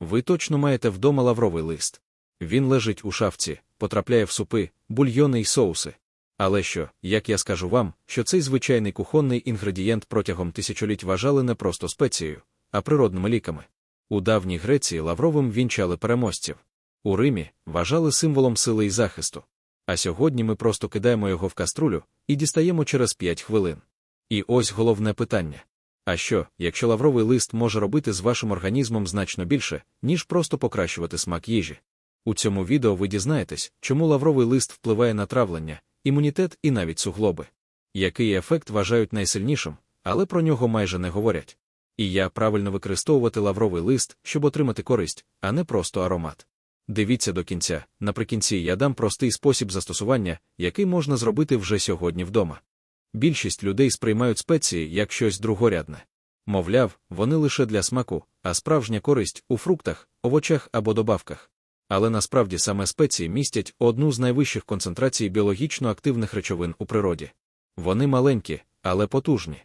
Ви точно маєте вдома лавровий лист. Він лежить у шафці, потрапляє в супи, бульйони й соуси. Але що, як я скажу вам, що цей звичайний кухонний інгредієнт протягом тисячоліть вважали не просто спецією, а природними ліками. У давній Греції лавровим вінчали переможців. У Римі вважали символом сили і захисту. А сьогодні ми просто кидаємо його в каструлю і дістаємо через 5 хвилин. І ось головне питання. А що, якщо лавровий лист може робити з вашим організмом значно більше, ніж просто покращувати смак їжі? У цьому відео ви дізнаєтесь, чому лавровий лист впливає на травлення, імунітет і навіть суглоби. Який ефект вважають найсильнішим, але про нього майже не говорять. І як правильно використовувати лавровий лист, щоб отримати користь, а не просто аромат. Дивіться до кінця. Наприкінці я дам простий спосіб застосування, який можна зробити вже сьогодні вдома. Більшість людей сприймають спеції як щось другорядне. Мовляв, вони лише для смаку, а справжня користь у фруктах, овочах або добавках. Але насправді саме спеції містять одну з найвищих концентрацій біологічно активних речовин у природі. Вони маленькі, але потужні.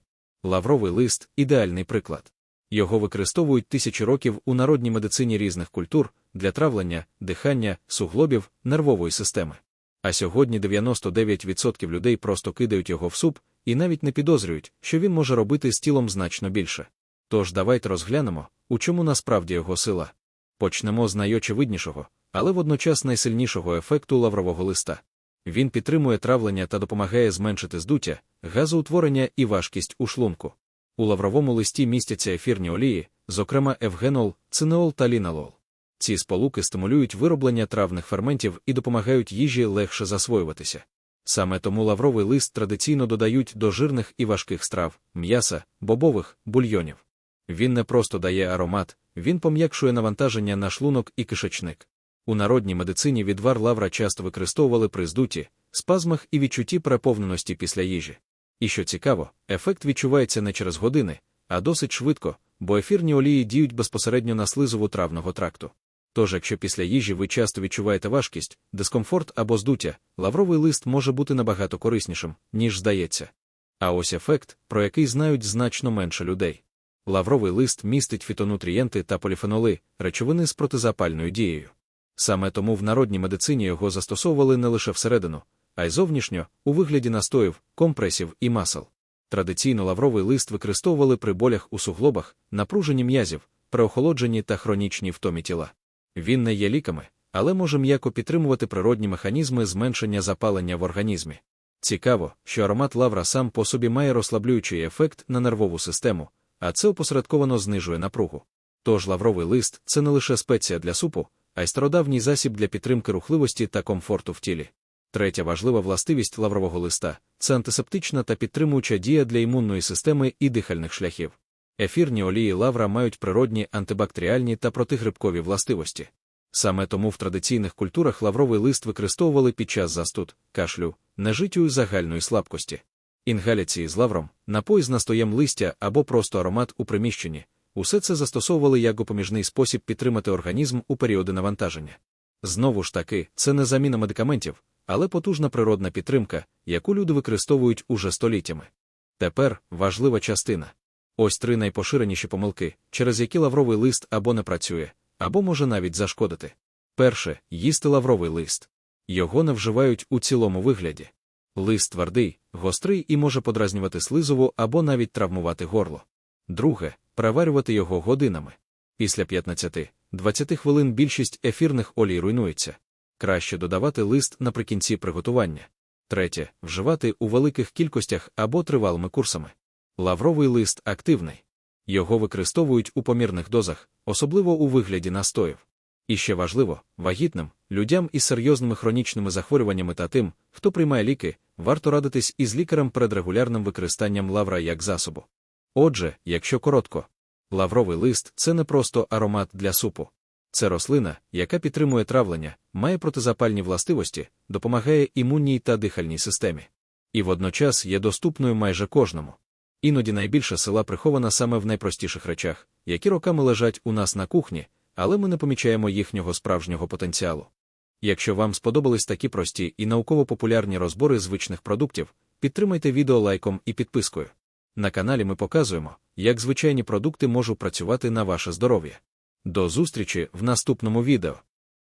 Лавровий лист ідеальний приклад. Його використовують тисячі років у народній медицині різних культур для травлення, дихання, суглобів, нервової системи. А сьогодні 99% людей просто кидають його в суп і навіть не підозрюють, що він може робити з тілом значно більше. Тож давайте розглянемо, у чому насправді його сила. Почнемо з найочевиднішого, але водночас найсильнішого ефекту лаврового листа. Він підтримує травлення та допомагає зменшити здуття, газоутворення і важкість у шлунку. У лавровому листі містяться ефірні олії, зокрема евгенол, цинеол та ліналол. Ці сполуки стимулюють вироблення травних ферментів і допомагають їжі легше засвоюватися. Саме тому лавровий лист традиційно додають до жирних і важких страв, м'яса, бобових, бульйонів. Він не просто дає аромат, він пом'якшує навантаження на шлунок і кишечник. У народній медицині відвар лавра часто використовували при здуті, спазмах і відчутті переповненості після їжі. І що цікаво, ефект відчувається не через години, а досить швидко, бо ефірні олії діють безпосередньо на слизову травного тракту. Тож, якщо після їжі ви часто відчуваєте важкість, дискомфорт або здуття, лавровий лист може бути набагато кориснішим, ніж здається. А ось ефект, про який знають значно менше людей. Лавровий лист містить фітонутрієнти та поліфеноли, речовини з протизапальною дією. Саме тому в народній медицині його застосовували не лише всередину, а й зовнішньо, у вигляді настоїв, компресів і масел. Традиційно лавровий лист використовували при болях у суглобах, напруженні м'язів, при охолодженні та хронічній втомі тіла. Він не є ліками, але може м'яко підтримувати природні механізми зменшення запалення в організмі. Цікаво, що аромат лавра сам по собі має розслаблюючий ефект на нервову систему, а це опосередковано знижує напругу. Тож лавровий лист це не лише спеція для супу, а й стародавній засіб для підтримки рухливості та комфорту в тілі. Третя важлива властивість лаврового листа це антисептична та підтримуюча дія для імунної системи і дихальних шляхів. Ефірні олії лавра мають природні антибактеріальні та протигрибкові властивості. Саме тому в традиційних культурах лавровий лист використовували під час застуд, кашлю, нежиттю загальної слабкості. Інгаляції з лавром, напой з настоєм листя або просто аромат у приміщенні. Усе це застосовували як допоміжний спосіб підтримати організм у періоди навантаження. Знову ж таки, це не заміна медикаментів, але потужна природна підтримка, яку люди використовують уже століттями. Тепер важлива частина. Ось три найпоширеніші помилки, через які лавровий лист або не працює, або може навіть зашкодити. Перше їсти лавровий лист. Його не вживають у цілому вигляді. Лист твердий, гострий і може подразнювати слизову або навіть травмувати горло. Друге переварювати його годинами. Після 15-20 хвилин більшість ефірних олій руйнується. Краще додавати лист наприкінці приготування. Третє вживати у великих кількостях або тривалими курсами. Лавровий лист активний. Його використовують у помірних дозах, особливо у вигляді настоїв. І ще важливо, вагітним, людям із серйозними хронічними захворюваннями та тим, хто приймає ліки, варто радитись із лікарем перед регулярним використанням лавра як засобу. Отже, якщо коротко, лавровий лист це не просто аромат для супу. Це рослина, яка підтримує травлення, має протизапальні властивості, допомагає імунній та дихальній системі. І водночас є доступною майже кожному. Іноді найбільша сила прихована саме в найпростіших речах, які роками лежать у нас на кухні, але ми не помічаємо їхнього справжнього потенціалу. Якщо вам сподобались такі прості і науково-популярні розбори звичних продуктів, підтримайте відео лайком і підпискою. На каналі ми показуємо, як звичайні продукти можуть працювати на ваше здоров'я. До зустрічі в наступному відео.